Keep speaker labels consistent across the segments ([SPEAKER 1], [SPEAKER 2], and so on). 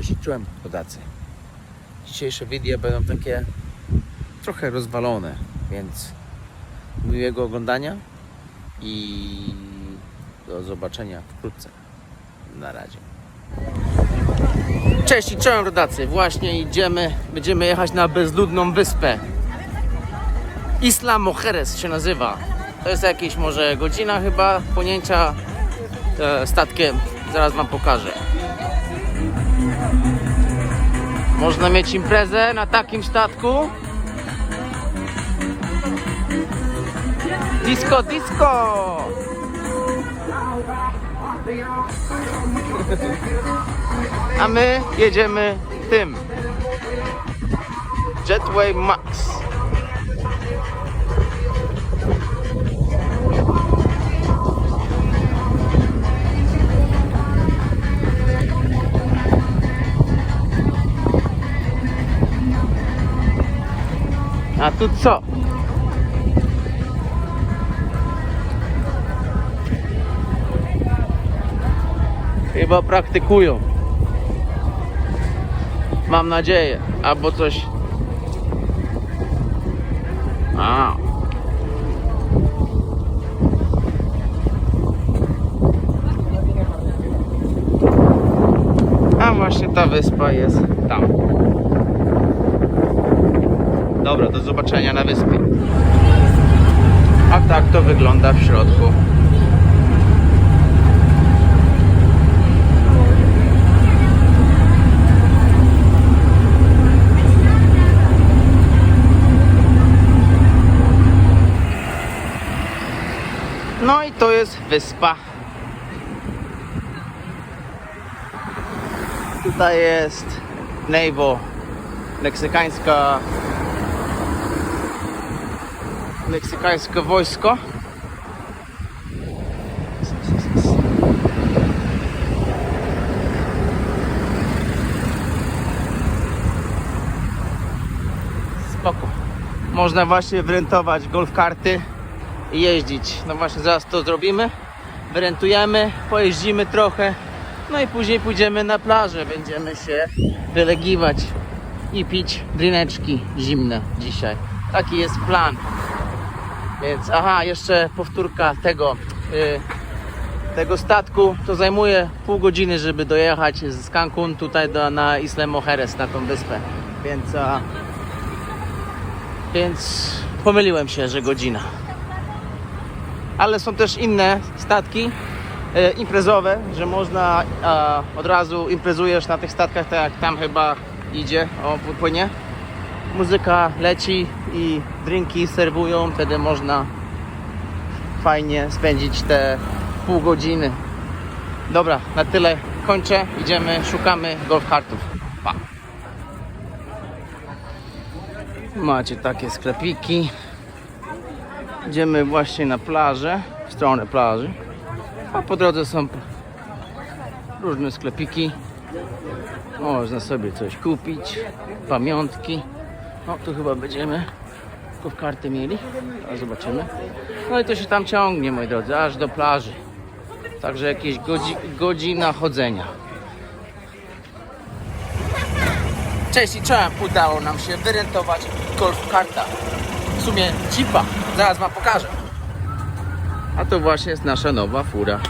[SPEAKER 1] Cześć, czułem rodacy. Dzisiejsze wideo będą takie trochę rozwalone, więc miłego oglądania i do zobaczenia wkrótce. Na razie. Cześć i czołem rodacy. Właśnie idziemy, będziemy jechać na bezludną wyspę. Isla Mujeres się nazywa. To jest jakieś może godzina chyba płynięcia e, statkiem. Zaraz wam pokażę. Można mieć imprezę na takim statku. Disco, disco! A my jedziemy tym. Jetway Max. A tu co? Chyba praktykują. Mam nadzieję. Albo coś. A. A właśnie ta wyspa jest tam. Dobra, do zobaczenia na wyspie. A tak to wygląda w środku. No i to jest wyspa. Tutaj jest Neivo, meksykańska meksykańskie wojsko. Spoko. Można właśnie wyrentować golf karty i jeździć. No właśnie zaraz to zrobimy. Wyrentujemy, pojeździmy trochę. No i później pójdziemy na plażę. Będziemy się wylegiwać i pić drineczki zimne dzisiaj. Taki jest plan. Więc aha, jeszcze powtórka tego y, tego statku to zajmuje pół godziny, żeby dojechać z Cancun tutaj do, na Isla Mujeres, na tą wyspę. Więc a, więc pomyliłem się, że godzina. Ale są też inne statki e, imprezowe, że można od razu imprezujesz na tych statkach, tak jak tam chyba idzie, o płynie muzyka leci i drinki serwują, wtedy można fajnie spędzić te pół godziny. Dobra, na tyle kończę. Idziemy, szukamy golf kartów. Pa. Macie takie sklepiki. Idziemy właśnie na plażę, w stronę plaży. A po drodze są różne sklepiki. Można sobie coś kupić, pamiątki. No tu chyba będziemy w karty mieli. A zobaczymy. No i to się tam ciągnie, moi drodzy, aż do plaży. Także jakieś godzi godzina chodzenia. Cześć i czołem, udało nam się wyrentować golf karta. W sumie cipa, zaraz wam pokażę. A to właśnie jest nasza nowa fura.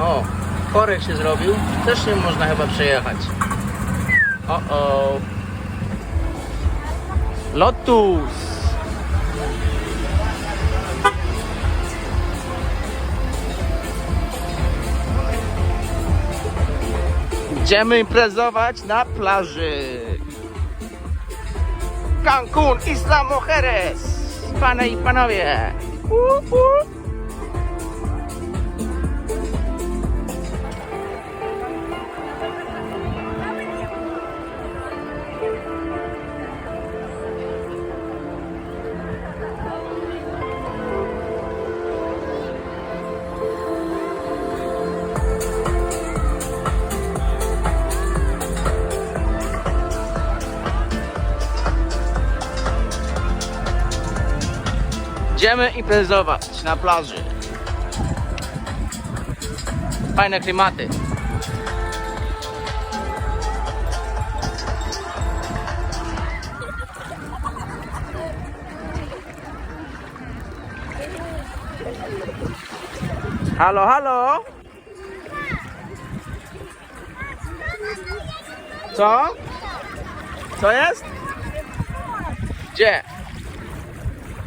[SPEAKER 1] O, korek się zrobił. Też nie można chyba przejechać. O, o. Lotus. Idziemy imprezować na plaży. Cancun, Isla Mujeres. Panie i panowie. Uh, uh. Idziemy imprezować na plaży. Fajne klimaty. Halo, halo? Co? Co jest? Gdzie?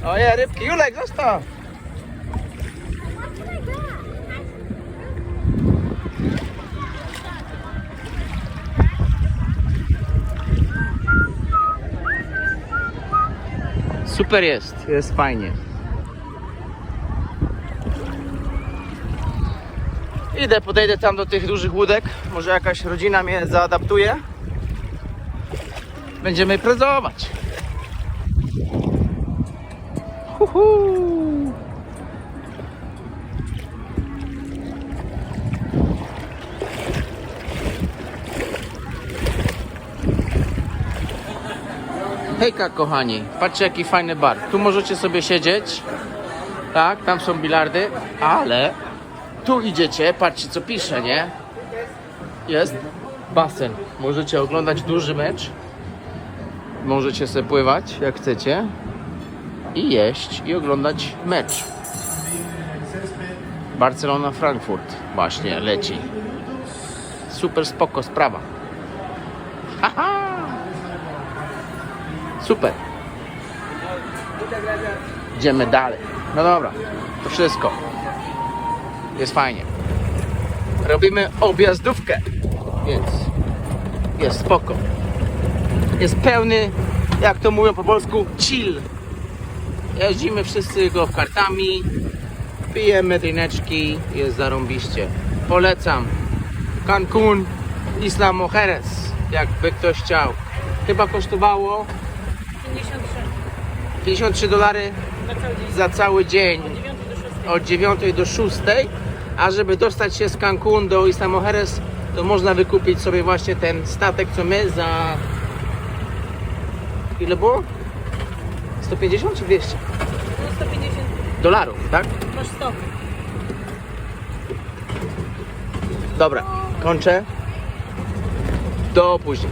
[SPEAKER 1] Oje, rybki. Julek, zostaw. Super jest, jest fajnie. Idę, podejdę tam do tych dużych łódek. Może jakaś rodzina mnie zaadaptuje. Będziemy imprezować. Huhu. Hejka kochani, patrzcie jaki fajny bar. Tu możecie sobie siedzieć. Tak, tam są bilardy, ale tu idziecie, patrzcie co pisze, nie? Jest basen. Możecie oglądać duży mecz. Możecie sobie pływać jak chcecie. I jeść i oglądać mecz. Barcelona Frankfurt właśnie leci. Super spoko sprawa. Haha! Super. Idziemy dalej. No dobra, to wszystko. Jest fajnie. Robimy objazdówkę, więc jest spoko. Jest pełny, jak to mówią po polsku, chill. Jeździmy wszyscy go kartami, pijemy drineczki, jest zarąbiście. Polecam. Cancun, Isla Mujeres, jakby ktoś chciał. Chyba kosztowało 53 dolary za cały dzień od 9 do 6, a żeby dostać się z Cancun do Isla Mujeres, to można wykupić sobie właśnie ten statek, co my za... Ile było? 150 czy 200?
[SPEAKER 2] 150,
[SPEAKER 1] Dolarów, tak?
[SPEAKER 2] masz 100.
[SPEAKER 1] Dobra, kończę. Do później.